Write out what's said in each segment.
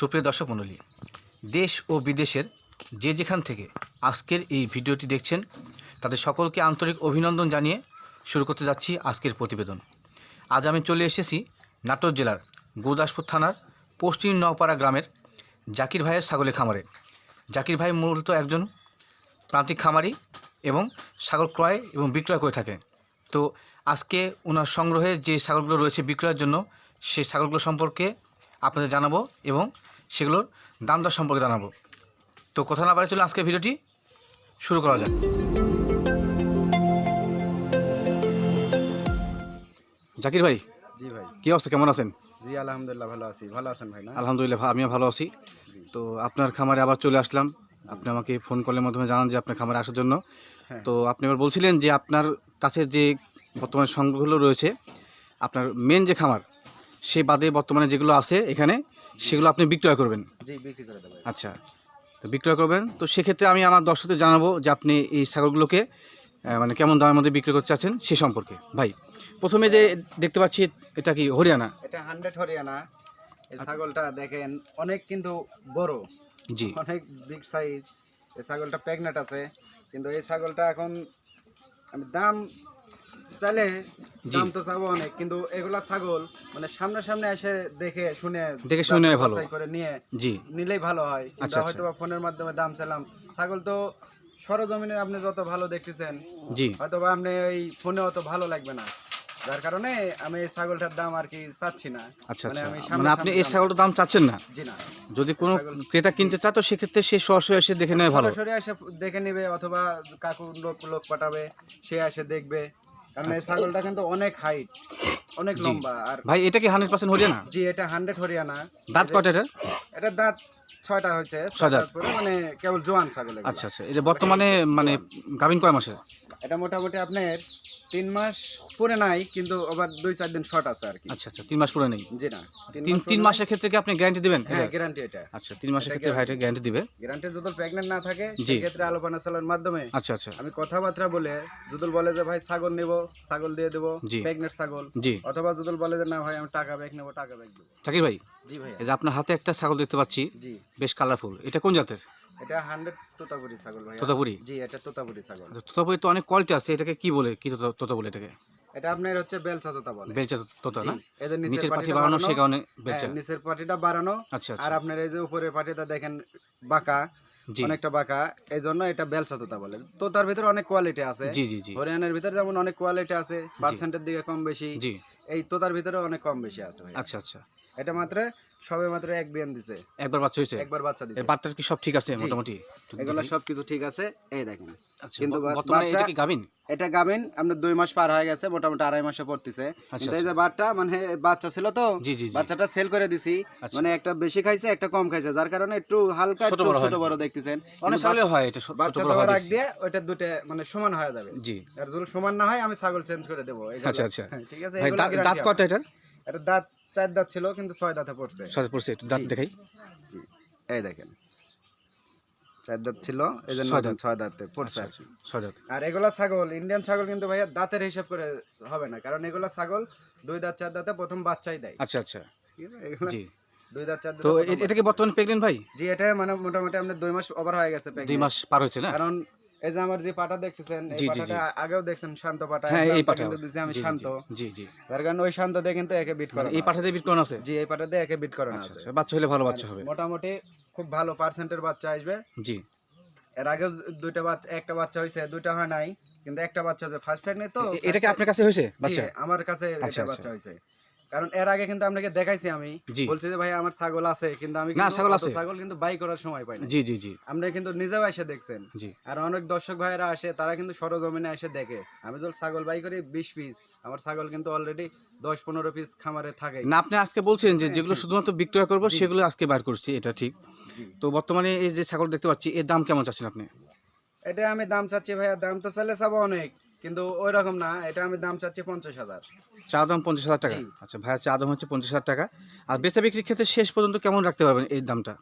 সুপ্রিয় দর্শক মণ্ডলী, দেশ ও বিদেশের যে যেখান থেকে আজকের এই ভিডিওটি দেখছেন, তাদের সকলকে আন্তরিক অভিনন্দন জানিয়ে শুরু করতে যাচ্ছি আজকের প্রতিবেদন। আজ আমি চলে এসেছি নাটোর জেলার গুরদাসপুর থানার পশ্চিম নওপাড়া গ্রামের জাকির ভাইয়ের ছাগলের খামারে। জাকির ভাই মূলত একজন প্রান্তিক খামারি এবং ছাগল ক্রয় এবং বিক্রয় করে থাকে। তো আজকে ওনার সংগ্রহে যে ছাগলগুলো রয়েছে বিক্রয়ের জন্য, সেই ছাগলগুলো সম্পর্কে আপনাদের জানাব এবং সেগুলোর দাম দর সম্পর্কে জানাব। তো কথা না বাড়ি চলে আজকে ভিডিওটি শুরু করা যাক। জাকির ভাই জি ভাই। কী অবস্থা? কেমন আছেন? জি আলহামদুলিল্লাহ ভালো আছি। ভালো আছেন ভাই না? আলহামদুলিল্লাহ আমিও ভালো আছি। তো আপনার খামারে আবার চলে আসলাম। আপনি আমাকে ফোন কলের মাধ্যমে জানান যে আপনার খামারে আসার জন্য। হ্যাঁ। তো আপনি এবার বলছিলেন যে আপনার কাছে যে বর্তমানে সংগ্রহগুলো রয়েছে আপনার মেন যে খামার সে বাদে বর্তমানে যেগুলো আছে এখানে সেগুলো আপনি বিক্রয় করবেন। জি বিক্রি করে দেবো। আচ্ছা তো বিক্রয় করবেন। তো সেক্ষেত্রে আমি আমার দর্শকদের জানাব যে আপনি এই ছাগলগুলোকে মানে কেমন দামের মধ্যে বিক্রি করতে চাচ্ছেন সে সম্পর্কে। ভাই প্রথমে যে দেখতে পাচ্ছি এটা কি হরিয়ানা? এটা হান্ড্রেড হরিয়ানা। এই ছাগলটা দেখেন অনেক কিন্তু বড়। জি। অনেক বিগ সাইজ এই ছাগলটা প্রেগনেন্ট আছে। কিন্তু এই ছাগলটা এখন আমি দাম চাইলে দাম তো চাবো অনেক কিন্তু এগুলা ছাগল মানে সামনে সামনে এসে দেখে শুনে দেখে শুনে ভালো। করে নিয়ে জি। নিলেই ভালো হয়। আচ্ছা, আচ্ছা। হয়তো বা ফোনের মাধ্যমে দাম চাইলাম। ছাগল তো সরজমিনে আপনি যত ভালো দেখতেছেন জি। হয়তো বা আপনি এই ফোনে অত ভালো লাগবে না। যার কারণে আমি এই ছাগলটার দাম আর কি চাচ্ছি না। আচ্ছা মানে আচ্ছা। মানে আপনি এই ছাগলটার দাম চাচ্ছেন না? জি না। যদি কোনো ক্রেতা কিনতে চায় তো সেক্ষেত্রে সে সরাসরি এসে দেখে নেয় ভালো। সরাসরি এসে দেখে নিবে অথবা কাকু লোক লোক পাঠাবে সে এসে দেখবে। কারণ এই ছাগলটা কিন্তু অনেক হাইট অনেক। লম্বা আর ভাই এটা কি হান্ড্রেড পার্সেন্ট হরিয়ানা জি এটা হান্ড্রেড হরিয়ানা দাঁত কয়টা এটা এটা দাঁত ছয়টা হয়েছে ছয় দাঁত। মানে কেবল জোয়ান ছাগল। আচ্ছা আচ্ছা এটা বর্তমানে মানে গাভিন কয় মাসের এটা মোটামুটি আপনার তিন মাস পুরে নাই কিন্তু আবার দুই চার দিন শর্ট আছে আর কি। আচ্ছা আচ্ছা তিন মাস পুরো নেই? জি না তিন তিন মাসের ক্ষেত্রে কি আপনি গ্যারান্টি দিবেন? হ্যাঁ গ্যারান্টি এটা। আচ্ছা তিন মাসের ক্ষেত্রে ভাইটা গ্যারান্টি দিবে? গ্যারান্টি যদি প্রেগনেন্ট না থাকে। সেক্ষেত্রে আলোচনা মাধ্যমে আচ্ছা আচ্ছা। আমি কথাবার্তা বলে যদুল বলে যে ভাই ছাগল নেব ছাগল দিয়ে দেবো জি। প্রেগনেন্ট ছাগল। জি। অথবা যদুল বলে যে না ভাই আমি টাকা ব্যাগ নেব টাকা ব্যাগ দেবো। চাকির ভাই জি ভাই এই যে আপনার হাতে একটা ছাগল দেখতে পাচ্ছি জি। বেশ কালারফুল এটা কোন জাতের? এটা হান্ড্রেড তোতাপুরি ছাগল ভাই তোতাপুরি? জি এটা তোতাপুরি ছাগল। আচ্ছা, তোতাপুরি তো অনেক কোয়ালিটি আছে এটাকে কি বলে কি তোতা বলে এটাকে? এটা আপনার হচ্ছে বেলচা তোতা বলে। বেলচা তোতা না? এদের নিচের পাটি বাড়ানো সে কারণে বেলচা। হ্যাঁ, নিচের পাটিটা বাড়ানো। আচ্ছা আর আচ্ছা আপনার এই যে উপরের পাটিটা দেখেন বাঁকা। অনেকটা বাঁকা। এই জন্য এটা বেলচা তোতা বলে। তোতার ভিতরে অনেক কোয়ালিটি আছে। জি জি জি। হরিয়ানার ভিতরে যেমন অনেক কোয়ালিটি আছে পার্সেন্টের দিকে কম বেশি। জি। এই তোতার ভিতরে অনেক কম বেশি আছে আচ্ছা আচ্ছা। এটা মাত্র সবে মাত্র এক বিয়ান দিছে। একবার বাচ্চা হয়েছে? একবার বাচ্চা দিছে। এই বাচ্চার কি সব ঠিক আছে? মোটামুটি? এগুলো সবকিছু ঠিক আছে। এই দেখেন। আচ্ছা কিন্তু বর্তমানে এটা কি গাভিন? এটা গাবিন আপনার দুই মাস পার হয়ে গেছে মোটামুটি আড়াই মাসে পড়তেছে। কিন্তু এই যে বাচ্চা মানে বাচ্চা ছিল তো আচ্ছা। বাচ্চাটা সেল করে দিছি। আচ্ছা। মানে একটা বেশি খাইছে একটা কম খাইছে। যার কারণে একটু হালকা ছোট একটু বড় ছোট বড় দেখতেছেন। অনেক ছাগলে হয় এটা ছোট বাচ্চা বড় বেশি। দিয়ে ওইটা দুটো মানে সমান হয়ে যাবে। জি। আর যদি সমান না হয় আমি ছাগল চেঞ্জ করে দেবো। আচ্ছা, আচ্ছা। ঠিক আছে? দাঁত- হবে। কটা এটা দাঁত চার দাঁত ছিল কিন্তু ছয় দাঁতে পড়ছে। সাথে পড়ছে একটু দাঁত দেখাই। এই দেখেন। চার দাঁত ছিল এই জন্য ছয় ছয় দাঁতে পড়ছে আর ছয় দাঁত। আর এগুলা ছাগল ইন্ডিয়ান ছাগল কিন্তু ভাইয়া দাঁতের হিসাব করে হবে না কারণ এগুলা ছাগল দুই দাঁত চার দাঁতে প্রথম বাচ্চাই দেয়। আচ্ছা আচ্ছা। ঠিক আছে? এগুলা জি। দুই দাঁত চার দাঁতে তো এটা কি বর্তমানে প্রেগনেন্ট ভাই? জি এটা মানে মোটামুটি আপনার দুই মাস ওভার হয়ে গেছে দুই মাস পার হয়েছে না? কারণ এই যে আমার যে পাটা দেখতেছেন এই পাটাটা আগেও দেখতেন শান্ত পাটা হ্যাঁ এই দিছি আমি শান্ত। জি জি কারণে ওই শান্ত দিয়ে কিন্তু একে বিট করা এই বিট করানো আছে? জি এই একে বিট করানো আচ্ছা আছে। আচ্ছা বাচ্চা হলে ভালো বাচ্চা হবে। মোটামুটি খুব ভালো পার্সেন্টের বাচ্চা আসবে। জি। এর আগে দুইটা বাচ্চা একটা বাচ্চা হয়েছে দুইটা হয় নাই কিন্তু একটা বাচ্চা হয়েছে ফার্স্ট ফ্যাট নেই তো এটা কি আপনার কাছে হয়েছে বাচ্চা? আমার কাছে এটা আচ্ছা। বাচ্চা হয়েছে কারণ এর আগে কিন্তু আপনাকে দেখাইছি আমি। বলছি যে ভাই আমার ছাগল আছে। কিন্তু আমি না, ছাগল আছে। ছাগল কিন্তু বাই করার সময় পাই না। জি জি জি। আপনি কিন্তু নিজেও এসে দেখছেন। জি। আর অনেক দর্শক ভাইয়েরা আসে তারা কিন্তু সরজমিনে এসে দেখে। আমি যখন ছাগল বাই করি বিশ পিস আমার ছাগল কিন্তু অলরেডি দশ পনেরো পিস খামারে থাকে। না আপনি আজকে বলছেন যে যেগুলো শুধুমাত্র বিক্রয় করব সেগুলো আজকে বার করছি এটা ঠিক। তো বর্তমানে এই যে ছাগল দেখতে পাচ্ছি এর দাম কেমন চাচ্ছেন আপনি? এটা আমি দাম চাচ্ছি ভাইয়া দাম তো চাইলে চাবো অনেক। কিন্তু ওই রকম না এটা আমি দাম চাচ্ছি পঞ্চাশ হাজার। চা দাম পঞ্চাশ হাজার টাকা? আচ্ছা ভাইয়া চা দাম হচ্ছে পঞ্চাশ হাজার টাকা। আর বেচা বিক্রির ক্ষেত্রে শেষ পর্যন্ত কেমন রাখতে পারবেন এই দামটা?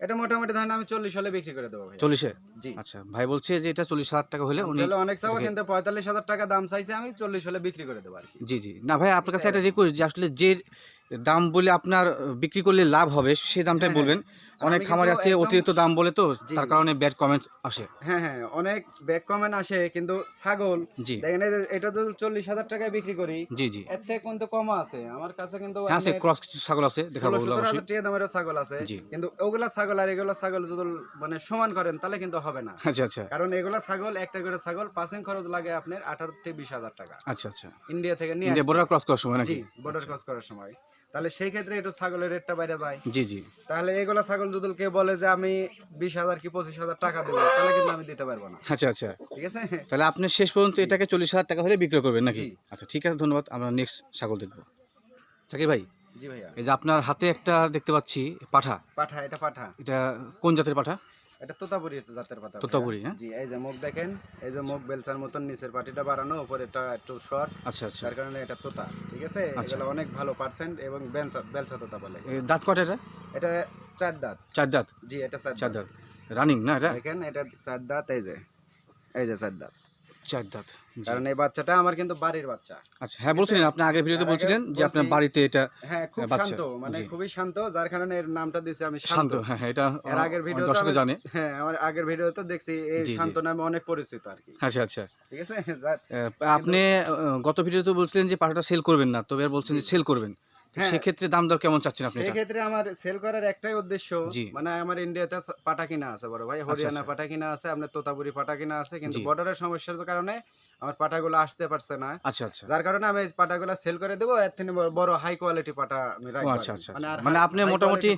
এটা মোটামুটি ধরেন আমি চল্লিশ হলে বিক্রি করে দেবো ভাই চল্লিশে? জি। আচ্ছা ভাই বলছে যে এটা চল্লিশ হাজার টাকা হলে উনি অনেক চাবো কিন্তু পঁয়তাল্লিশ হাজার টাকা দাম চাইছে আমি চল্লিশ হলে বিক্রি করে দেবো আর কি। জি জি। না ভাই আপনার কাছে একটা রিকোয়েস্ট যে আসলে যে দাম বলে আপনার বিক্রি করলে লাভ হবে সেই দামটাই হ্যাঁ, বলবেন। অনেক খামারে আছে অতিরিক্ত দাম বলে তো তার কারণে ব্যাড কমেন্ট আসে। হ্যাঁ হ্যাঁ অনেক ব্যাক কমেন্ট আসে কিন্তু ছাগল জি। দেখেন এটা তো চল্লিশ হাজার টাকায় বিক্রি করি জি জি। এর থেকে কিন্তু কম আছে। আমার কাছে কিন্তু হ্যাঁ আছে ক্রস কিছু ছাগল আছে দেখাবো টাকা দামেরও ছাগল আছে কিন্তু ওগুলা ছাগল আর এগুলা ছাগল যদি মানে সমান করেন তাহলে কিন্তু হবে না। আচ্ছা আচ্ছা। কারণ এগুলা ছাগল একটা করে ছাগল পাসিং খরচ লাগে আপনার আঠারো থেকে বিশ হাজার টাকা। আচ্ছা আচ্ছা। ইন্ডিয়া থেকে নিয়ে বর্ডার ক্রস করার সময় নাকি? বর্ডার ক্রস করার সময়। তাহলে সেই ক্ষেত্রে একটু ছাগলের রেটটা বাইরে যায়। জি জি। তাহলে এগুলা ছাগল যদি কেউ বলে যে আমি বিশ হাজার কি পঁচিশ হাজার টাকা দেবো তাহলে কিন্তু আমি দিতে পারব না। আচ্ছা আচ্ছা। ঠিক আছে? তাহলে আপনি শেষ পর্যন্ত এটাকে চল্লিশ হাজার টাকা হলে বিক্রয় করবেন নাকি? আচ্ছা ঠিক আছে ধন্যবাদ। আমরা নেক্সট ছাগল দেখব। থাকি ভাই জি ভাইয়া। এই যে আপনার হাতে একটা দেখতে পাচ্ছি পাঠা। পাঠা এটা পাঠা। এটা কোন জাতের পাঠা? এটা তোতাপুরি জাতের পাতা তোতাপুরি, হ্যাঁ? জি এই যে মুখ দেখেন এই যে মুখ বেলচার মতন নিচের পাটিটা বাড়ানো উপরে এটা একটু শর্ট আচ্ছা আচ্ছা। তার কারণে এটা তোতা ঠিক আছে? আচ্ছা। এগুলো অনেক ভালো পার্সেন্ট এবং বেলচা বেলচা তোতা বলে। দাঁত কটা এটা? এটা চার দাঁত। চার দাঁত? জি এটা চার চার দাঁত। দাঁত। রানিং না এটা? দেখেন এটা চার দাঁত এই যে এই যে চার দাঁত। চার দাঁত। কারণ এই বাচ্চাটা আমার কিন্তু বাড়ির বাচ্চা। আচ্ছা হ্যাঁ বলছিলেন আপনি আগের ভিডিওতে বলছিলেন যে আপনার বাড়িতে এটা হ্যাঁ খুব শান্ত মানে খুবই শান্ত যার কারণে এর নামটা দিয়েছি আমি শান্ত। হ্যাঁ হ্যাঁ এটা এর আগের ভিডিও দর্শকে জানে। হ্যাঁ আমার আগের ভিডিওতে দেখছি এই। শান্ত নামে অনেক পরিচিত আর কি। আচ্ছা আচ্ছা। ঠিক আছে? আপনি গত ভিডিওতে বলছিলেন যে পাঠাটা সেল করবেন না তবে আর বলছেন যে সেল করবেন। সেক্ষেত্রে দাম দর কেমন চাচ্ছেন আপনি সেক্ষেত্রে আমার সেল করার একটাই উদ্দেশ্য। মানে আমার ইন্ডিয়াতে পাটা কিনা আছে বড় ভাই। হরিয়ানা আচ্ছা। পাটা কিনা আছে আপনার তোতাপুরি পাটা কিনা আছে কিন্তু বর্ডারের সমস্যার কারণে আমার পাটাগুলো আসতে পারছে না। আচ্ছা আচ্ছা। যার কারণে আমি এই পাটাগুলো সেল করে দেবো এর থেকে বড় হাই কোয়ালিটি পাটা আমি রাখব আচ্ছা আচ্ছা মানে আচ্ছা। মানে আপনি মোটামুটি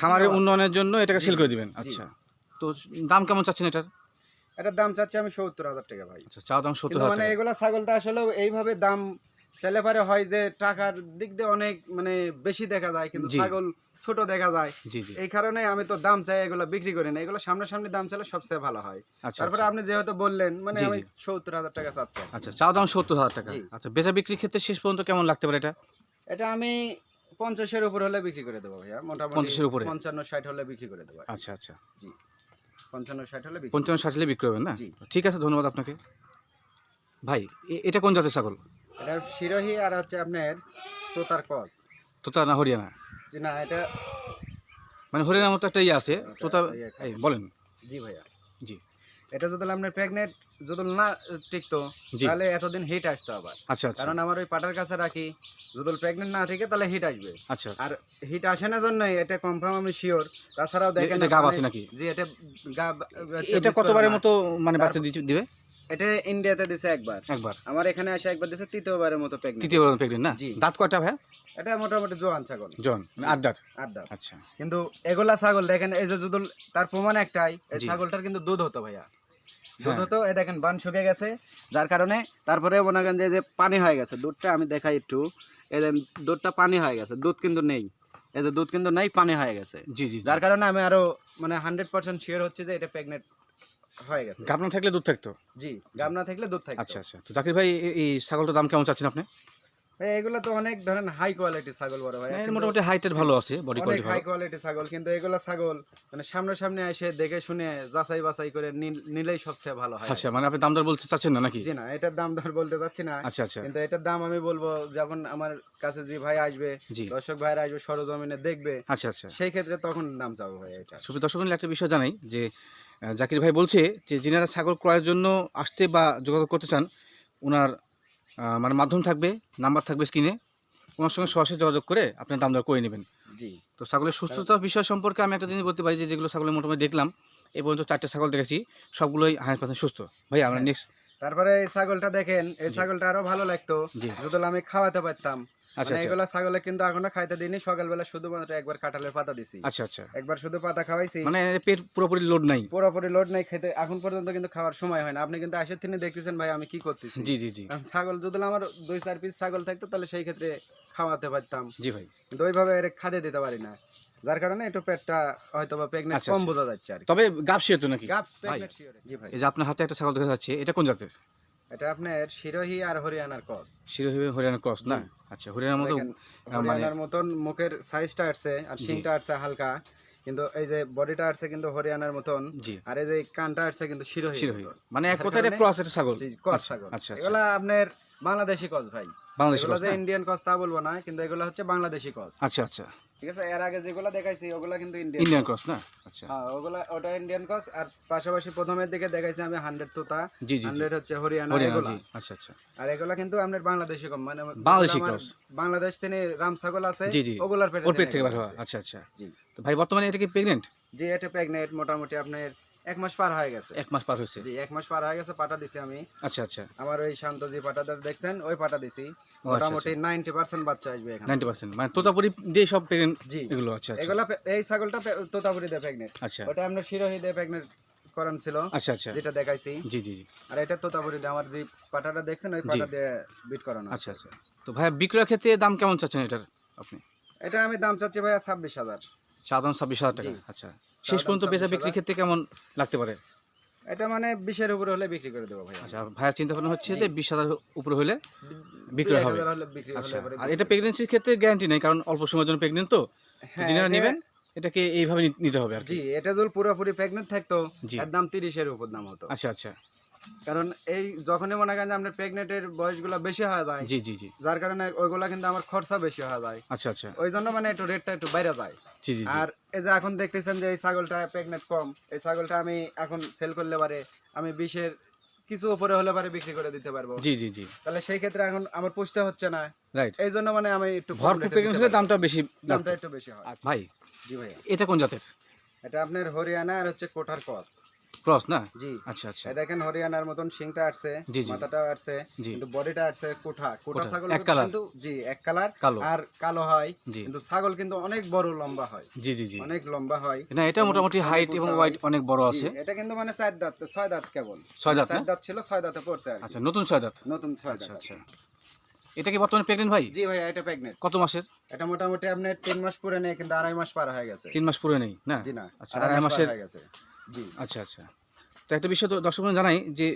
খামারের উন্নয়নের জন্য এটাকে সেল করে দিবেন। আচ্ছা। তো দাম কেমন চাচ্ছেন এটার? এটার দাম চাচ্ছি আমি সত্তর হাজার টাকা ভাই। আচ্ছা চা দাম সত্তর মানে। এগুলা ছাগলটা আসলে এইভাবে দাম চাইলে পারে হয় যে টাকার দিক দিয়ে অনেক মানে বেশি দেখা যায় কিন্তু ছাগল ছোট দেখা যায়। জি জি। এই কারণে আমি তো দাম চাই এগুলো বিক্রি করি না। এগুলো সামনাসামনি দাম চাইলে সবচেয়ে ভালো হয়। আচ্ছা তারপরে আচ্ছা। আপনি যেহেতু বললেন মানে আমি সত্তর হাজার টাকা চাচ্ছি। আচ্ছা চা দাম সত্তর হাজার টাকা। আচ্ছা বেচা বিক্রির ক্ষেত্রে শেষ পর্যন্ত কেমন লাগতে পারে এটা? এটা আমি পঞ্চাশের উপর হলে বিক্রি করে দেবো ভাইয়া। মোটামুটি পঞ্চাশের উপরে? পঞ্চান্ন ষাট হলে বিক্রি করে দেবো। আচ্ছা আচ্ছা। জি। পঞ্চান্ন ষাট হলে পঞ্চান্ন ষাট হলে বিক্রি হবে না? ঠিক আছে ধন্যবাদ আপনাকে। ভাই এটা কোন জাতের ছাগল? এটা শিরোহি আর হচ্ছে আপনার তোতার কস তোতা না হরিয়ানা? জি না এটা মানে হরিয়ানার মতো একটা ইয়ে আছে তোতা। এই বলেন। জি ভাইয়া। জি। এটা যদি আপনার প্রেগনেন্ট যদি না টিকতো তাহলে এতদিন হিট আসতো আবার। আচ্ছা আচ্ছা। কারণ আমার ওই পাটার কাছে রাখি যদি প্রেগনেন্ট না থাকে তাহলে হিট আসবে। আচ্ছা আচ্ছা। আর হিট আসে না জন্যই এটা কনফার্ম আমি শিওর তাছাড়াও দেখেন এটা গাব আছে নাকি? জি এটা গাব এটা কতবারের মতো মানে বাচ্চা দিবে? এটা ইন্ডিয়াতে দিছে একবার। একবার। আমার এখানে এসে একবার দিছে তৃতীয়বারের মতো প্রেগনেন্ট তৃতীয়বার প্রেগনেন্ট না? জি। দাঁত কয়টা ভাই এটা মোটামুটি জোয়ান ছাগল। জন মানে আট দাঁত আট দাঁত আচ্ছা। কিন্তু এগুলা ছাগল দেখেন এই যে যদি তার প্রমাণ একটাই এই ছাগলটার কিন্তু দুধ হতো ভাইয়া। দুধ হ্যাঁ। হতো এই দেখেন বান শুকে গেছে। যার কারণে তারপরে মনে করেন যে- পানি হয়ে গেছে দুধটা আমি দেখাই একটু। দুধটা পানি হয়ে গেছে দুধ কিন্তু নেই। এই যে দুধ কিন্তু নেই পানি হয়ে গেছে। জি জি জি। যার কারণে আমি আরও মানে হান্ড্রেড পার্সেন্ট শিওর হচ্ছে যে এটা প্রেগনেন্ট হয়ে গেছে। গাবনা থাকলে দুধ থাকতো? জি থাকলে দুধ থাকবে আচ্ছা আচ্ছা। তো জাকির ভাই এই ছাগলটার দাম কেমন চাচ্ছেন আপনি? এগুলো তো অনেক ধরেন হাই কোয়ালিটি ছাগল বড় ভাই। মোটামুটি হাইটের ভালো আছে বডি কোয়ালিটি হাই কোয়ালিটি ছাগল কিন্তু এগুলা ছাগল মানে সামনে এসে দেখে শুনে যাচাই বাছাই করে নিলেই সবচেয়ে ভালো হয়। আচ্ছা মানে আপনি দাম দর বলতে চাচ্ছেন না নাকি? জি না এটার দাম ধর বলতে চাচ্ছি না। আচ্ছা আচ্ছা। কিন্তু এটার দাম আমি বলব যখন আমার কাছে যে ভাই আসবে। দর্শক ভাইরা আসবে সরজমিনে দেখবে আচ্ছা আচ্ছা। সেই ক্ষেত্রে তখন দাম চাবো ভাই এটা। সুপ্রিয় দর্শক একটা বিষয় জানাই যে জাকির ভাই বলছে যে যিনারা ছাগল ক্রয়ের জন্য আসতে বা যোগাযোগ করতে চান ওনার মানে মাধ্যম থাকবে নাম্বার থাকবে স্ক্রিনে ওনার সঙ্গে সরাসরি যোগাযোগ করে আপনার দাম দর করে নেবেন। জি। তো ছাগলের সুস্থতা বিষয় সম্পর্কে আমি একটা জিনিস বলতে পারি যে যেগুলো ছাগলের মোটামুটি দেখলাম এই পর্যন্ত চারটে ছাগল দেখেছি সবগুলোই হান্ড্রেড পার্সেন্ট সুস্থ। ভাই আমরা হ্যাঁ। নেক্সট তারপরে এই ছাগলটা দেখেন এই ছাগলটা আরও ভালো লাগতো। যদি আমি খাওয়াতে পারতাম। আচ্ছা ছাগলে কিন্তু এখনও খাইতে দিইনি। সকালবেলা শুধুমাত্র একবার কাঁঠালের পাতা দিছি। আচ্ছা আচ্ছা। একবার শুধু পাতা খাওয়াইছি। মানে পেট পুরোপুরি লোড নাই? পুরোপুরি লোড নাই খেতে। এখন পর্যন্ত কিন্তু খাওয়ার সময় হয় না। আপনি কিন্তু আসার তিনি দেখতেছেন ভাই আমি কি করতেছি? জি জি জি। ছাগল যদি আমার দুই চার পিস ছাগল থাকতো তাহলে সেই ক্ষেত্রে খাওয়াতে পারতাম। জি ভাই। কিন্তু ওইভাবে খাদে দিতে পারি না। যার কারণে একটু পেটটা হয়তো বা প্রেগনেন্ট আচ্ছা, কম আচ্ছা। বোঝা যাচ্ছে আর। তবে তো নাকি? গাপ ভাই pregnant জি ভাই। এই যে আপনার হাতে একটা ছাগল দেখা যাচ্ছে এটা কোন জাতের? এটা আপনার শিরোহি আর হরিয়ানার কস শিরোহিবে হরিয়ানা ক্রস না? আচ্ছা হরিয়ানার মতো আহ, মানে হরিয়ানার মতন মুখের সাইজটা আসছে আর শিংটা আসছে হালকা। কিন্তু এই যে বডিটা আসছে কিন্তু হরিয়ানার মতন আর এই যে কানটা আসছে কিন্তু শিরোহি। শিরোহি মানে এক কথায় ক্রস একটা ছাগল। কস আচ্ছা, ছাগল। আচ্ছা আচ্ছা। এগুলা আপনার বাংলাদেশি কস ভাই। বাংলাদেশি ক্রস না? ইন্ডিয়ান কস তা বলব না কিন্তু এগুলো হচ্ছে বাংলাদেশি কস আচ্ছা আচ্ছা। ঠিক আছে? এর আগে যেগুলো দেখাইছি ওগুলা কিন্তু ইন্ডিয়ান ইন্ডিয়ান ক্রস না? আচ্ছা। হ্যাঁ ওগুলা ওটা ইন্ডিয়ান কস আর পাশাপাশি প্রথমের দিকে দেখাইছি আমি হান্ড্রেড তোতা। জি, জি, জি। হান্ড্রেড হচ্ছে হরিয়ানা এগুলা। আচ্ছা আচ্ছা। আর এগুলা কিন্তু আমাদের বাংলাদেশি কম মানে বাংলাদেশি কস বাংলাদেশ থেকে রাম ছাগল আছে ওগুলার পেটে থেকে বের হয় আচ্ছা আচ্ছা। জি। তো ভাই বর্তমানে এটা কি প্রেগনেন্ট জি এটা প্রেগনেন্ট মোটামুটি আপনার এক মাস পার হয়ে গেছে। এক মাস পার হয়েছে। জি এক মাস পার হয়ে গেছে পাটা দিছি আমি। আচ্ছা আচ্ছা। আমার ওই শান্ত যে পাটাটা দেখছেন ওই পাটা দিছি। আচ্ছা, মোটামুটি নাইনটি পার্সেন্ট বাচ্চা আসবে এখানে। নাইনটি পার্সেন্ট মানে তোতাপুরি দিয়ে সব জি। এগুলো আচ্ছা আচ্ছা। এগুলা এই ছাগলটা তোতাপুরি দিয়ে আচ্ছা। ওটা শিরোহী দিয়ে করান ছিল আচ্ছা আচ্ছা। যেটা দেখাইছি। জি জি জি। আর এটা তোতাপুরি দিয়ে আমার যে পাটাটা দেখছেন ওই পাটা দিয়ে বিট করানো আচ্ছা আচ্ছা। তো ভাই বিক্রয় ক্ষেত্রে দাম কেমন চাচ্ছেন এটার আপনি? এটা আমি দাম চাচ্ছি ভাইয়া ছাব্বিশ হাজার। সাধারণ ছাব্বিশ হাজার টাকা। আচ্ছা। শেষ পর্যন্ত বেচা 26,000 বিক্রির ক্ষেত্রে কেমন লাগতে পারে? এটা মানে বিশের উপরে হলে বিক্রি করে দেবো ভাই আচ্ছা ভাইয়ের চিন্তা ভাবনা হচ্ছে যে বিশ হাজার উপরে হলে বিক্রি বিক্রয় হবে। আচ্ছা আর এটা প্রেগনেন্সির ক্ষেত্রে গ্যারান্টি নেই কারণ অল্প সময়ের জন্য প্রেগনেন্ট তো। হ্যাঁ, যিনারা নেবেন এটাকে এইভাবে নিতে হবে আর জি এটা যদি পুরোপুরি প্রেগনেন্ট থাকতো। এর দাম তিরিশের উপর দাম হতো। আচ্ছা আচ্ছা। কারণ এই যখনই মনে করেন যে আপনার প্রেগনেন্টের বয়সগুলো বেশি হয়ে যায় জি জি জি। যার কারণে ওইগুলা কিন্তু আমার খরচা বেশি হয়ে যায়। আচ্ছা আচ্ছা। ওই জন্য মানে একটু রেটটা একটু বাইরে যায়। জি জি আর এই যে এখন দেখতেছেন যে এই ছাগলটা প্রেগনেন্ট কম এই ছাগলটা আমি এখন সেল করলে পারে আমি বিশের কিছু উপরে হলে পারে বিক্রি করে দিতে পারব। জি জি জি। তাহলে সেই ক্ষেত্রে এখন আমার পুষতে হচ্ছে না। রাইট এই জন্য মানে আমি একটু ভরপুর প্রেগনেন্ট হলে দামটা বেশি দামটা একটু বেশি হয়। ভাই জি ভাইয়া। এটা কোন জাতের? এটা আপনার হরিয়ানা আর হচ্ছে কোঠার কস। ক্রস না? জি। আচ্ছা আচ্ছা। দেখেন হরিয়ানার মতন শিংটা আসছে আসছে কিন্তু বডিটা আসছে কোঠা। কোঠা ছাগল কিন্তু জি এক কালার আর কালো হয় কিন্তু ছাগল কিন্তু অনেক বড় লম্বা হয়। জি জি জি। অনেক লম্বা হয়। না এটা মোটামুটি হাইট এবং অনেক বড় আছে। এটা কিন্তু মানে চার দাঁত ছয় দাঁত কেবল। ছয় দাঁত চার দাঁত ছিল ছয় দাঁতে পড়ছে। আচ্ছা নতুন ছয় দাঁত? নতুন ছয় আচ্ছা দাঁত আচ্ছা। এটা কি বর্তমানে প্রেগনেন্ট ভাই? জি ভাইয়া এটা প্রেগনেন্ট কত মাসের? এটা মোটামুটি আপনার তিন মাস পুরে নেই কিন্তু আড়াই মাস পার হয়ে গেছে। তিন মাস পুরো নেই না? জি না আচ্ছা আড়াই মাসের হয়ে গেছে। জি। আচ্ছা আচ্ছা। তো একটা বিষয় তো দর্শক জানাই যে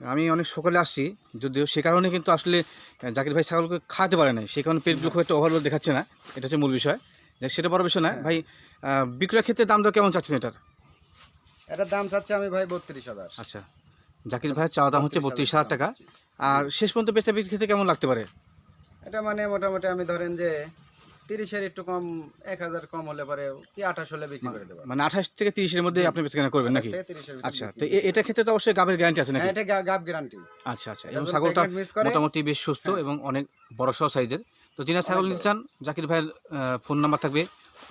আমি অনেক সকালে আসছি যদিও সে কারণে কিন্তু আসলে জাকির ভাই ছাগলকে খাওয়াতে পারে না সে কারণে পেটগুলো খুব একটা ওভারলোড দেখাচ্ছে না। এটা হচ্ছে মূল বিষয়। সেটা বড় বিষয় না। হ্যাঁ। ভাই বিক্রয় ক্ষেত্রে দাম দর কেমন চাচ্ছেন এটার? এটার দাম চাচ্ছে আমি ভাই বত্রিশ হাজার। আচ্ছা। জাকির ভাইয়ের চাওয়া দাম হচ্ছে বত্রিশ হাজার টাকা। আর শেষ পর্যন্ত বেচা বিক্রি ক্ষেত্রে কেমন লাগতে পারে? এটা মানে মোটামুটি আমি ধরেন যে তিরিশের একটু কম এক হাজার কম হলে পরে কি আঠাশ হলে বিক্রি করে দেবো মানে আঠাশ থেকে তিরিশের মধ্যে আপনি বেচাকেনা করবেন নাকি? আচ্ছা তো এ- এটার ক্ষেত্রে তো অবশ্যই গাবের গ্যারান্টি আছে নাকি? হ্যাঁ এটা গাব গ্যারান্টি আচ্ছা আচ্ছা এবং ছাগলটা হ্যাঁ। মোটামুটি বেশ সুস্থ এবং অনেক বড় সহ সাইজের। তো যিনি ছাগল নিতে চান জাকির ভাইয়ের ফোন নাম্বার থাকবে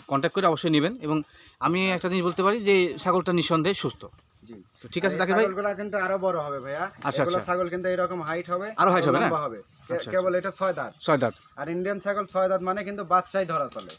কন্ট্যাক্ট করে অবশ্যই নেবেন। এবং আমি একটা জিনিস বলতে পারি যে ছাগলটা নিঃসন্দেহে সুস্থ। ঠিক আছে জাকির ভাই? ছাগলগুলা কিন্তু আরও বড় হবে ভাইয়া। আচ্ছা, আচ্ছা। ছাগল কিন্তু এরকম হাইট হবে আরও height হবে না? হবে। কেবল এটা ছয় দাঁত। ছয় দাঁত। আর ইন্ডিয়ান ছাগল ছয় দাঁত মানে কিন্তু বাচ্চাই ধরা চলে।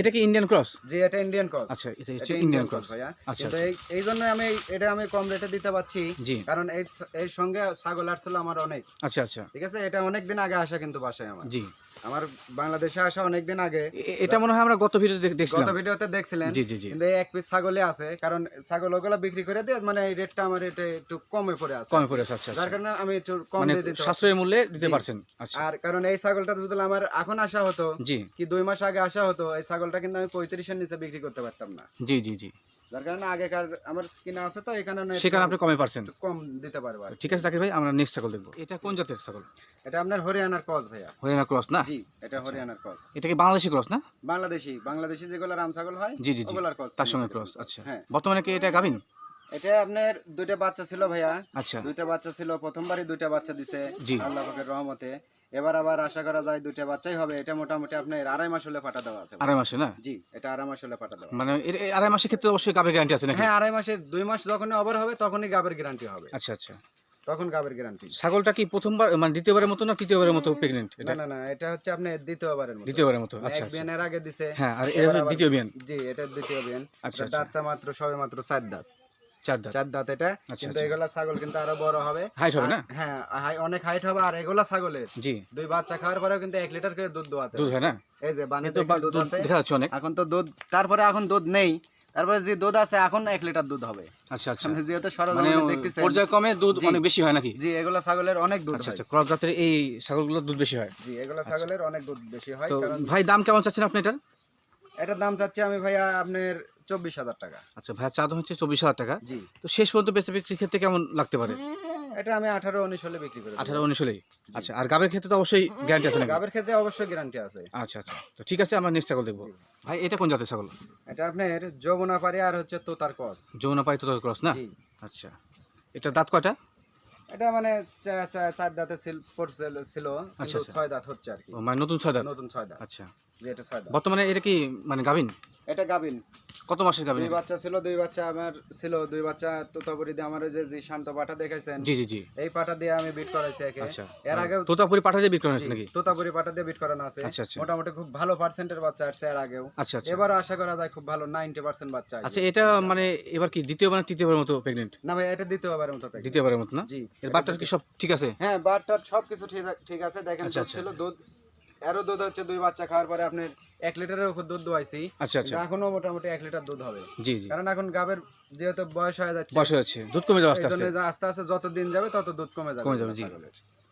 এটা কি ইন্ডিয়ান ক্রস? যে এটা ইন্ডিয়ান ক্রস। আচ্ছা এটা হচ্ছে ইন্ডিয়ান ক্রস ভাইয়া। আচ্ছা এই এই জন্য আমি এটা আমি কম রেটে দিতে পারছি। জি। কারণ এর এর সঙ্গে ছাগল আসছিল আমার অনেক। আচ্ছা আচ্ছা। ঠিক আছে? এটা অনেক দিন আগে আসা কিন্তু বাসায় আমার। জি। আমার বাংলাদেশে আসা অনেক দিন আগে এটা মনে হয় আমরা গত ভিডিও গত ভিডিওতে দেখছিলেন। জি জি জি। কিন্তু এক পিস ছাগলে আছে কারণ ছাগল ওগুলা বিক্রি করে দিয়ে মানে এই রেটটা আমার এটা একটু কমে পড়ে আছে। কমে পড়েছে আচ্ছা আচ্ছা যার কারণে আমি একটু কম মানে দিয়ে দিতে পারছি। সাশ্রয়ের মূল্যে দিতে পারছেন আচ্ছা। আর কারণ এই ছাগলটা যদি আমার এখন আসা হতো জি। কি দুই মাস আগে আসা হতো এই ছাগলটা কিন্তু আমি পঁয়ত্রিশের নিচে বিক্রি করতে পারতাম না। জি জি জি। যার কারণে আগেকার আমার কিনা আছে তো এখানে সেখানে আপনি কমে পারছেন। কম দিতে পারব আর ঠিক আছে জাকির ভাই আমরা নেক্সট ছাগল দেখব। এটা কোন জাতের ছাগল? এটা আপনার হরিয়ানার কস ভাইয়া। হরিয়ানা ক্রস না? জি এটা হরিয়ানার কস এটা কি বাংলাদেশি ক্রস না? বাংলাদেশি বাংলাদেশি যেগুলো রাম ছাগল হয় জি জি ওগুলার তার সঙ্গে ক্রস আচ্ছা। হ্যাঁ। বর্তমানে কি এটা গাবিন এটা আপনার দুইটা বাচ্চা ছিল ভাইয়া। আচ্ছা। দুইটা বাচ্চা ছিল প্রথমবারই দুইটা বাচ্চা দিছে জি। আল্লাহ পাকের রহমতে। এবার আবার আশা করা যায় দুইটা বাচ্চাই হবে। এটা মোটামুটি আপনার আড়াই মাস হলে ফাটা দেওয়া আছে। আড়াই মাসে না? জি এটা আড়াই মাস হলে ফাটা দেওয়া মানে আড়াই মাসের ক্ষেত্রে অবশ্যই গাবের গ্যারান্টি আছে নাকি? হ্যাঁ আড়াই মাসের দুই মাস যখনই ওভার হবে তখনই গাবের গ্যারান্টি হবে। আচ্ছা আচ্ছা। তখন গাবের গ্যারান্টি ছাগলটা কি প্রথমবার মানে দ্বিতীয়বারের মতো না তৃতীয়বারের মতো প্রেগনেন্ট না এটা না না এটা হচ্ছে আপনি দ্বিতীয়বারের মতো। দ্বিতীয়বারের মতো আচ্ছা এক আচ্ছা। বিয়ানের আগে দিছে। হ্যাঁ আর এটা দ্বিতীয় বিয়ান। জি এটা দ্বিতীয় বিয়ান। আচ্ছা, দাঁতটা মাত্র সবে মাত্র চার দাঁত। চার দাঁত। চার দাঁত এটা। আচ্ছা, কিন্তু এগুলা ছাগল কিন্তু আরও বড় হবে। হাইট হবে না? হ্যাঁ অনেক হাইট হবে আর এগুলা ছাগলের। জি। দুই বাচ্চা খাওয়ার পরেও কিন্তু এক লিটার করে দুধ দোয়াতে দুধ হয় না? এই যে বানিয়ে তো দুধ দুধ আছে। দেখা যাচ্ছে অনেক। এখন তো দুধ তারপরে এখন দুধ নেই। তারপরে যে দুধ আছে এখন এক লিটার দুধ হবে। আচ্ছা আচ্ছা। যেহেতু মানে সরজমিনে দেখতেছেন পর্যায়ক্রমে দুধ অনেক বেশি হয় নাকি? জি এগুলা ছাগলের অনেক দুধ আচ্ছা আচ্ছা। ক্রস জাতের এই ছাগলগুলোর দুধ বেশি হয়। জি এগুলা ছাগলের অনেক দুধ বেশি হয় কারণ ভাই দাম কেমন চাচ্ছেন আপনি এটার? এটার দাম চাচ্ছি আমি ভাইয়া আপনার চব্বিশ হাজার টাকা। আচ্ছা ভাই চা দাম হচ্ছে চব্বিশ হাজার টাকা। জি। তো শেষ পর্যন্ত বেচা বিক্রির ক্ষেত্রে কেমন লাগতে পারে? এটা আমি আঠারো উনিশ হলে বিক্রি করি আঠারো উনিশ হলেই। আচ্ছা আর গাবের ক্ষেত্রে তো অবশ্যই গ্যারান্টি আছে গাবের ক্ষেত্রে অবশ্যই গ্যারান্টি আছে। আচ্ছা আচ্ছা। তো ঠিক আছে আমরা নেক্সট ছাগল দেখব। ভাই এটা কোন জাতের ছাগল? এটা আপনার যমুনা আর হচ্ছে তোতার কস যমুনা পাই ক্রস না? আচ্ছা। এটা দাঁত কয়টা? এটা মানে চার দাঁতে ছিল। ছয় দাঁত হচ্ছে আর কি। মানে নতুন ছয় দাঁত? নতুন ছয় দাঁত। আচ্ছা। এটা ছয় দাঁত। বর্তমানে এটা কি মানে গাভিন? এটা গাবিন কত মাসের গাভিন দুই বাচ্চা ছিল দুই বাচ্চা আমার ছিল দুই বাচ্চা তোতাপুরি দিয়ে আমার যে যে শান্ত পাঠা দেখাইছেন জি জি জি। এই পাঠা দিয়ে আমি বিট করাইছি একে। আচ্ছা। এর আগেও তোতাপুরি পাঠা দিয়ে বিক্রি করা হয়েছে নাকি? তোতাপুরি পাঠা দিয়ে বিট করানো আছে। আচ্ছা, আচ্ছা। মোটামুটি খুব ভালো পার্সেন্টের বাচ্চা আসছে এর আগেও। আচ্ছা আচ্ছা। এবারও আশা করা যায় খুব ভালো নাইনটি পার্সেন্ট বাচ্চা আসবে। আচ্ছা এটা মানে এবার কি দ্বিতীয়বার না তৃতীয়বারের মতো প্রেগনেন্ট না ভাই এটা দ্বিতীয়বারের মতো package। দ্বিতীয়বারের মতো না? জি। এর বাচ্চার কি সব ঠিক আছে? হ্যাঁ বারটার সব কিছু ঠিক আছে। দেখেন ছিল দুধ এরও দুধ হচ্ছে দুই বাচ্চা খাওয়ার পরে আপনার এক লিটারের উপর দুধ দোয়াইছি। আচ্ছা আচ্ছা। এখনও মোটামুটি এক লিটার দুধ হবে। জি জি। কারণ এখন গাবের যেহেতু বয়স হয়ে যাচ্ছে বয়স হচ্ছে দুধ কমে যাবে আস্তে আস্তে। আস্তে আস্তে যত দিন যাবে তত দুধ কমে যাবে। কমে যাবে, জি।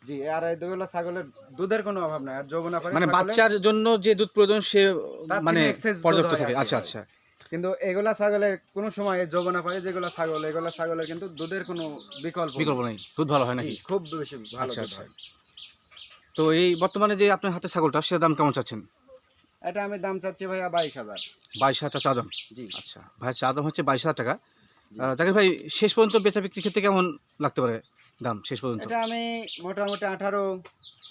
জি আর এই দুগুলো ছাগলের দুধের কোনো অভাব নাই আর যৌবনা পারে মানে বাচ্চার জন্য যে দুধ প্রয়োজন সে মানে পর্যাপ্ত থাকে। আচ্ছা আচ্ছা। কিন্তু এগুলা ছাগলের কোনো সময় যৌবনা পারে যেগুলা ছাগল এগুলা ছাগলের কিন্তু দুধের কোনো বিকল্প বিকল্প নেই। দুধ ভালো হয় নাকি? খুব বেশি ভালো আচ্ছা, আচ্ছা। তো এই বর্তমানে যে আপনার হাতে ছাগলটা সেটার দাম কেমন চাচ্ছেন? এটা আমি দাম চাচ্ছি ভাইয়া বাইশ হাজার। বাইশ হাজার চা দাম জি। আচ্ছা ভাই চা দাম হচ্ছে বাইশ হাজার টাকা। জাকির ভাই শেষ পর্যন্ত বেচা বিক্রির ক্ষেত্রে কেমন লাগতে পারে দাম শেষ পর্যন্ত? এটা আমি মোটামুটি আঠারো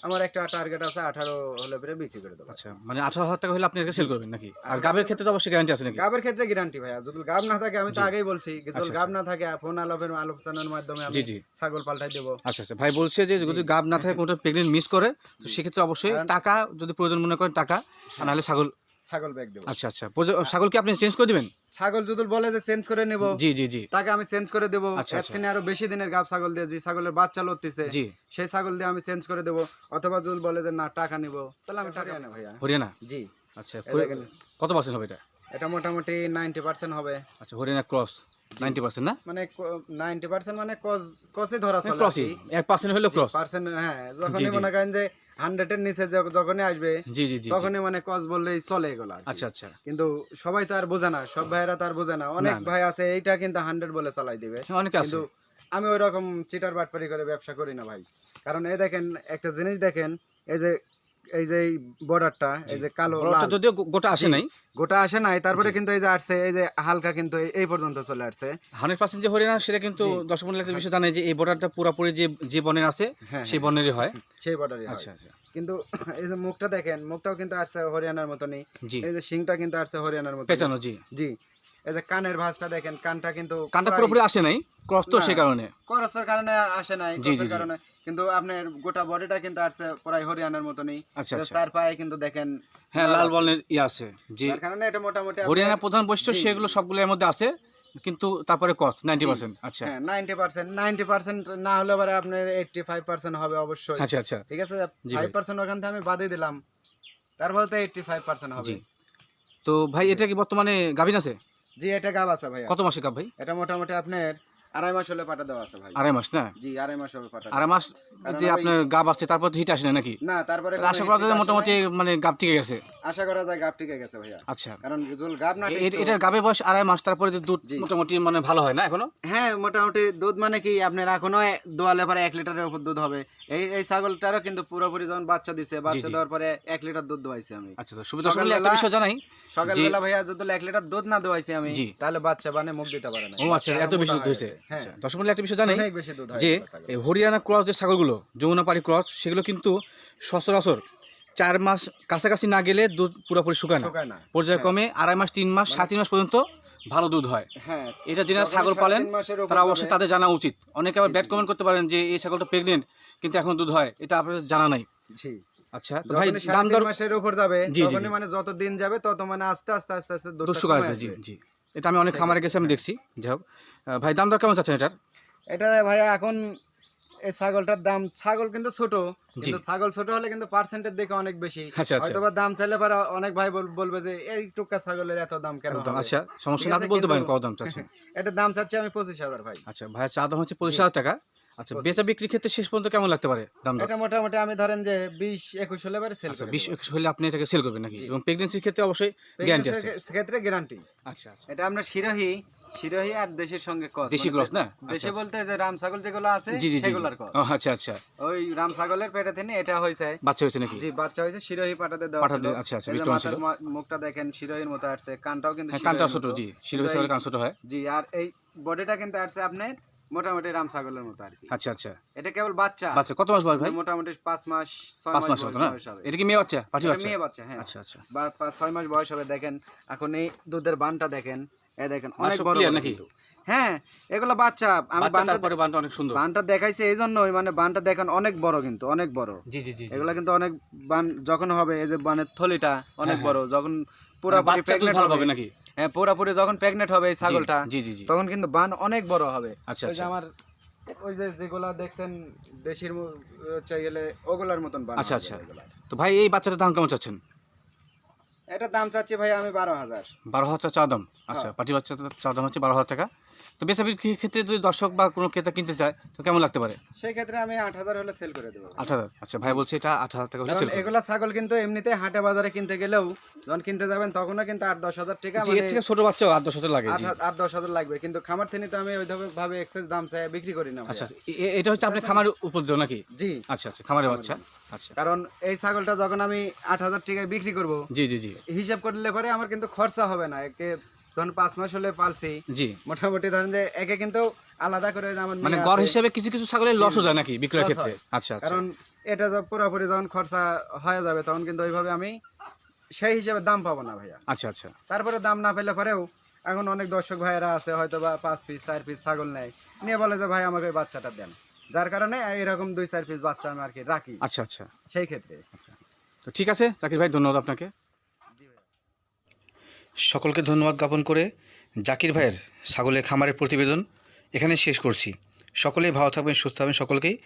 আমার একটা টার্গেট আছে আঠারো হলে পরে বিক্রি করে দেবো। আচ্ছা মানে আঠারো হাজার টাকা হলে আপনি এটা সেল করবেন নাকি? আর গাবের ক্ষেত্রে তো অবশ্যই গ্যারান্টি আছে নাকি? গাবের ক্ষেত্রে গ্যারান্টি ভাইয়া যদি গাব না থাকে আমি তো আগেই বলছি যদি আচ্ছা, গাব না থাকে ফোন আলাপের আলোচনার মাধ্যমে আমি। ছাগল পাল্টাই দেবো। আচ্ছা আচ্ছা। ভাই বলছে যে যদি গাব না থাকে কোনোটা প্রেগনেন্ট মিস করে তো সেক্ষেত্রে অবশ্যই টাকা যদি প্রয়োজন মনে করেন টাকা আর নাহলে ছাগল ছাগল ব্যাগ দেবো। আচ্ছা আচ্ছা। ছাগল কি আপনি চেঞ্জ করে দিবেন? ছাগল যদি বলে যে চেঞ্জ করে নেব জি জি জি। তাকে আমি চেঞ্জ করে দেবো। আচ্ছা, এর আচ্ছা। আরও বেশি দিনের গাব ছাগল দিয়ে যে ছাগলের বাচ্চা লড়তেছে জি। সেই ছাগল দিয়ে আমি চেঞ্জ করে দেবো। অথবা যদি বলে যে না টাকা নিব। তাহলে আমি টাকা না ভাইয়া হরিয়ানা? জি। আচ্ছা কত পার্সেন্ট হবে এটা? এটা মোটামুটি নাইনটি পার্সেন্ট হবে। আচ্ছা হরিয়ানা ক্রস নাইনটি পার্সেন্ট না? মানে নাইনটি পার্সেন্ট মানে কস কসই ধরা চলে এক পার্সেন্ট হলেও ক্রস পার্সেন্ট হ্যাঁ যখনই জি। মনে করেন যে হান্ড্রেডের নিচে যখনই আসবে জি জি জি। তখনই মানে কস বললেই চলে এগুলো আচ্ছা আচ্ছা। কিন্তু সবাই তো আর বোঝে না সব ভাইয়েরা তো আর বোঝে না। অনেক। ভাই আছে এইটা কিন্তু হান্ড্রেড বলে চালাই দিবে। অনেক কিন্তু আমি ওই রকম চিটার বাটপারি করে ব্যবসা করি না ভাই। কারণ এই দেখেন একটা জিনিস দেখেন এই যে এই যে বর্ডারটা এই যে কালো যদিও গোটা আসে নাই। গোটা আসে নাই তারপরে কিন্তু এই যে আসছে এই যে হালকা কিন্তু এই- পর্যন্ত চলে আসছে। হান্ড্রেড পার্সেন্ট যে হরিয়ানা সেটা কিন্তু বিষয় জানে যে এই বর্ডারটা পুরোপুরি যে যে বনের আছে হ্যাঁ, সেই বনেরই হয়। সেই বর্ডারই আচ্ছা আচ্ছা। কিন্তু এই যে মুখটা দেখেন মুখটাও কিন্তু আসছে হরিয়ানার মতনই। এই যে শিংটা কিন্তু আসছে হরিয়ানার পেঁচানো জি। জি। এই যে কানের ভাঁজটা দেখেন কানটা কিন্তু কানটা পুরোপুরি আসে নাই ক্রস তো সে কারণে। করসের কারণে আসে নাই করসের। কারণে। কিন্তু আপনার গোটা বডিটা কিন্তু আসছে প্রায় হরিয়ানার মতনই। আচ্ছা, আচ্ছা। চার পায়ে কিন্তু দেখেন হ্যাঁ লাল বর্ণের ইয়ে আছে জি। কারণে এটা মোটামুটি হরিয়ানার প্রধান বৈশিষ্ট্য সেগুলো সবগুলো এর মধ্যে আছে কিন্তু তারপরে কস্ট নাইনটি পার্সেন্ট আচ্ছা। হ্যাঁ নাইনটি পার্সেন্ট নাইনটি পার্সেন্ট না হলে আপনার এইটটি ফাইভ পার্সেন্ট হবে অবশ্যই। আচ্ছা আচ্ছা। ঠিক আছে? ফাইভ পার্সেন্ট ওখান থেকে আমি বাদে দিলাম। তারপর তো এইটটি ফাইভ পার্সেন্ট হবে। তো ভাই এটা কি বর্তমানে গাভিন আছে? জি এটা গাব আছে ভাই কত মাসে গাব ভাই? এটা মোটামুটি আপনার আড়াই মাস হলে পাঠা দেওয়া আছে ভাই। আড়াই মাস না? জি আড়াই মাস হবে পাঠা আড়াই মাস যে আপনার গাব আসছে তারপর তো হিট আসে না নাকি? না তারপরে আশা করা যায় মোটামুটি মানে গাব থেকে গেছে। আশা করা যায় গাব টিকে গেছে ভাইয়া। আচ্ছা। কারণ জুল গাব না এটার গাবের বয়স আড়াই মাস তারপরে যে দুধ মোটামুটি মানে ভালো হয় না এখনও? হ্যাঁ মোটামুটি দুধ মানে কি আপনার এখনও দোয়ালে পরে এক লিটারের উপর দুধ হবে। এই এই ছাগলটারও কিন্তু পুরোপুরি যখন বাচ্চা দিছে বাচ্চা দেওয়ার পরে এক লিটার দুধ দোয়াইছি আমি। আচ্ছা তো সুবিধা সকলে একটা বিষয় জানাই সকালবেলা ভাইয়া যদি এক লিটার দুধ না দোয়াইছি আমি তাহলে বাচ্চা বানে মুখ দিতে পারে না। ও আচ্ছা এত বেশি দুধ হয়েছে। হ্যাঁ। আচ্ছা দর্শক একটা বিষয় জানাই হয় যে হরিয়ানা ক্রস যে ছাগলগুলো যমুনাপাড়ি ক্রস সেগুলো কিন্তু সচরাচর চার মাস কাছাকাছি না গেলে দুধ পুরোপুরি শুকায় না। শুকায় না। পর্যায়ক্রমে আড়াই মাস তিন মাস সাত মাস পর্যন্ত ভালো দুধ হয়। হ্যাঁ। এটা যারা ছাগল পালেন তারা অবশ্যই তাদের জানা উচিত। অনেকে আবার ব্যাড কমেন্ট করতে পারেন যে এই ছাগলটা প্রেগনেন্ট কিন্তু এখন দুধ হয়। এটা আপনার জানা নাই। জি। আচ্ছা তো ভাই দাম দর মাসের উপর যাবে। মানে যত দিন যাবে তত মানে আস্তে আস্তে আস্তে আস্তে দুধ শুকায় জি জি। এটা আমি অনেক খামারে গেছি আমি দেখছি। যাই হোক। ভাই দাম দর কেমন চাচ্ছেন এটার? এটা ভাইয়া এখন এই ছাগলটার দাম ছাগল কিন্তু ছোট কিন্তু ছাগল ছোট হলে কিন্তু পার্সেন্টের দেখে অনেক বেশি। আচ্ছা, আচ্ছা। হয়তো বা দাম চাইলে পরে অনেক ভাই বলবে যে এই টুকা ছাগলের এত দাম কেন আচ্ছা সমস্যা না আপনি বলতে পারেন কত দাম চাচ্ছেন। এটার দাম চাচ্ছি আমি পঁচিশ হাজার ভাই। আচ্ছা ভাইয়া চা দাম হচ্ছে পঁচিশ হাজার টাকা। আচ্ছা বেচা বিক্রির ক্ষেত্রে শেষ পর্যন্ত কেমন লাগতে পারে দাম এটা মোটামুটি আমি ধরেন যে বিশ একুশ হলে পরে সেল আচ্ছা করে বিশ একুশ হলে আপনি এটাকে সেল করবেন নাকি? এবং প্রেগনেন্সির ক্ষেত্রে অবশ্যই গ্যারান্টি আছে। সেক্ষেত্রে গ্যারান্টি আচ্ছা আচ্ছা। এটা আপনার শিরোহি শিরোহী আর দেশের সঙ্গে দেশি মানে cross না? দেশে আচ্ছা, বলতে যে রাম ছাগল যেগুলো আছে। সেগুলার আচ্ছা আচ্ছা। ওই রাম ছাগলের পেটে থেকে এটা হয়েছে বাচ্চা হয়েছে নাকি? জি বাচ্চা শিরোহী পাটাতে দেওয়া ছিল। আচ্ছা, আচ্ছা, বিক্রম ছিল। মুখটা দেখেন শিরোহীর মতো আসছে কানটাও কিন্তু হ্যাঁ কানটা ছোট জি এই- কান ছোট হয়। জি আর এই বডিটা কিন্তু আসছে আপনার মোটামুটি রাম ছাগলের মতো আর কি। আচ্ছা আচ্ছা। এটা কেবল বাচ্চা। বাচ্চা কত মাস বয়স ভাই? মোটামুটি পাঁচ মাস ছয় মাস মাস মতো না? এটা কি মেয়ে বাচ্চা? এটা বাচ্চা? মেয়ে বাচ্চা হ্যাঁ। আচ্ছা আচ্ছা। বা পাঁচ ছয় মাস বয়স হবে দেখেন। এখন এই দুধের বানটা দেখেন। এই দেখেন অনেক বড় নাকি? হ্যাঁ এগুলো বাচ্চা আমি বানটা তারপরে বানটা অনেক সুন্দর। বানটা দেখাইছে এই জন্যই মানে বানটা দেখেন অনেক বড় কিন্তু অনেক বড়। জি জি জি জি। কিন্তু অনেক বান যখন হবে এই যে বানের থলিটা অনেক হ্যাঁ, বড় যখন মানে পুরাপুরি প্রেগনেন্ট হবে। নাকি? হ্যাঁ পুরাপুরি যখন প্রেগনেন্ট হবে এই ছাগলটা জি জি জি। তখন কিন্তু বান অনেক বড় হবে। আচ্ছা, আচ্ছা। আমার ওই যে যেগুলা দেখছেন দেশির হচ্ছে গেলে ওগুলার মতন বান আচ্ছা আচ্ছা। তো ভাই এই বাচ্চাটার দাম কেমন চাচ্ছেন? এটা দাম চাচ্ছি ভাই আমি বারো হাজার। বারো হাজার চা দাম। হ্যাঁ। আচ্ছা পাটি বাচ্চা চা দাম হচ্ছে বারো হাজার টাকা। তো বেচা বিক্রির ক্ষেত্রে যদি দর্শক বা কোনো ক্রেতা কিনতে চায় তো কেমন লাগতে পারে? সেই ক্ষেত্রে আমি আট হাজার হলে সেল করে দেবো। আট হাজার? আচ্ছা ভাই বলছে এটা আট হাজার টাকা হলে এগুলা ছাগল কিন্তু এমনিতে হাটে বাজারে কিনতে গেলেও যখন কিনতে যাবেন তখনও কিন্তু আট দশ হাজার টাকা জি, মানে এর থেকে ছোট বাচ্চাও আট দশ হাজার লাগে আট জি। হাজার- আট দশ হাজার লাগবে। কিন্তু খামার থেকে তো আমি ওইভাবে ভাবে এক্সেস দাম চাই বিক্রি করি না ভাইয়া। আচ্ছা এ- এ- এটা হচ্ছে আপনি খামার উপযোগ নাকি? জি। আচ্ছা আচ্ছা খামারের বাচ্চা। আচ্ছা। কারণ এই ছাগলটা যখন আমি আট হাজার টাকায় বিক্রি করব জি জি জি। হিসাব করলে পরে আমার কিন্তু খরচা হবে না একে ধরুন পাঁচ মাস হলে পালছি। জি। মোটামুটি ধরেন যে একে কিন্তু আলাদা করে যে আমার মানে গড়। হিসাবে কিছু কিছু ছাগলের লসও যায় নাকি বিক্রয়ের ক্ষেত্রে? আচ্ছা আচ্ছা। কারণ এটা যখন পুরোপুরি যখন খরচা হয়ে যাবে তখন কিন্তু ওইভাবে আমি সেই হিসাবে দাম পাবো না ভাইয়া। আচ্ছা আচ্ছা। তারপরে দাম না পেলে পরেও এখন অনেক দর্শক ভাইয়েরা আছে হয়তো বা পাঁচ পিস চার পিস ছাগল নেয়। নিয়ে বলে যে ভাই আমাকে বাচ্চাটা দেন। যার কারণে এরকম দুই চার পিস বাচ্চা আমি আর কি রাখি। আচ্ছা আচ্ছা। সেই ক্ষেত্রে। আচ্ছা। তো ঠিক আছে জাকির ভাই ধন্যবাদ আপনাকে। সকলকে ধন্যবাদ জ্ঞাপন করে জাকির ভাইয়ের ছাগলের খামারের প্রতিবেদন এখানে শেষ করছি। সকলেই ভালো থাকবেন, সুস্থ থাকবেন, সকলকেই